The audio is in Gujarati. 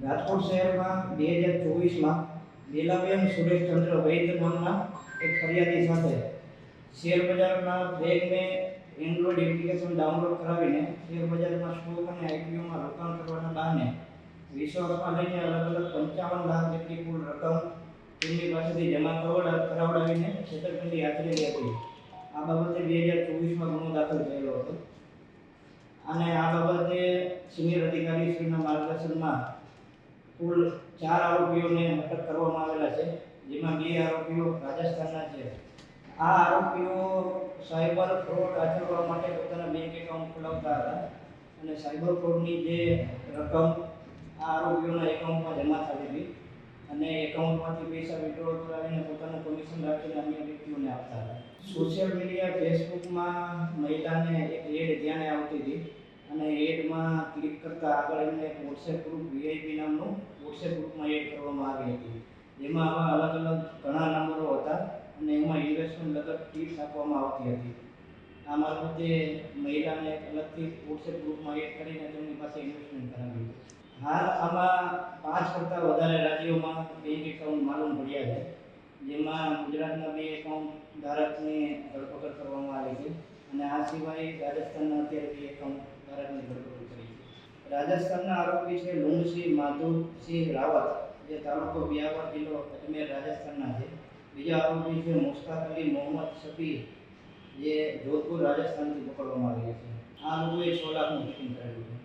રાજકોટ શહેરમાં બે હજાર ચોવીસમાં બેલાબેન સુરેશચંદ્ર વૈદ્ય નામના એક ફરિયાદી સાથે શેર બજારના બેંકને એન્ડ્રોઈડ એપ્લિકેશન ડાઉનલોડ કરાવીને શેર બજારમાં સ્ટોક અને આઈપીઓમાં રોકાણ કરવાના બહાને વિશ્વાસમાં લઈને અલગ અલગ પંચાવન લાખ જેટલી કુલ રકમ તેમની પાસેથી જમા કરાવડા, કરાવડાવીને છેતરપિંડી આચરેલી હતી. આ બાબતે બે હજાર ચોવીસમાં ગુનો દાખલ થયેલો હતો. અને આ બાબતે સિનિયર અધિકારી શ્રીના માર્ગદર્શનમાં કુલ ચાર આરોપીઓને અટક કરવામાં આવેલા છે, જેમાં બે આરોપીઓ રાજસ્થાનના છે. આ આરોપીઓ સાયબર ફ્રોડ આચરવા માટે પોતાના બેંક એકાઉન્ટ ખોલાવતા હતા અને સાયબર ફ્રોડની જે રકમ આ આરોપીઓના એકાઉન્ટમાં જમા થતી હતી અને એકાઉન્ટમાંથી પૈસા વિડ્રોલ કરાવીને પોતાનું કમિશન રાખીને અન્ય વ્યક્તિઓને આપતા હતા. સોશિયલ મીડિયા ફેસબુકમાં મહિલાને એક એડ ધ્યાને આવતી હતી અને એડમાં કરતાં આગળ એમને વોટ્સએપ ગ્રુપ વીઆઈપી નામનું વોટ્સએપ ગ્રુપમાં એડ કરવામાં આવી હતી. જેમાં આવા અલગ અલગ ઘણા નંબરો હતા અને એમાં ઇન્વેસ્ટમેન્ટ લગત ટિપ્સ આપવામાં આવતી હતી. આ મારફતે મહિલાને અલગથી વોટ્સએપ ગ્રુપમાં એડ કરીને તેમની પાસે ઇન્વેસ્ટમેન્ટ કરાવ્યું હાલ આમાં પાંચ કરતાં વધારે રાજ્યોમાં બેંક એકાઉન્ટ માલુમ પડ્યા છે. જેમાં ગુજરાતના બે એકાઉન્ટ ધારકની ધરપકડ કરવામાં આવી છે અને આ સિવાય રાજસ્થાનના અત્યારે બે એકાઉન્ટ ધારકની ધરપકડ કરી છે. રાજસ્થાનના આરોપી છે લુંગસિંહ માધુસિંહ રાવત. જે તાલુકો બિયાવર જિલ્લો અજમેર, રાજસ્થાનના છે. બીજા આરોપી છે મુસ્તાક અલી મોહમ્મદ શફી, જે જોધપુર, રાજસ્થાનથી પકડવામાં આવ્યા છે. આ લોકોએ છ લાખનું ચેકિંગ કરેલું છે.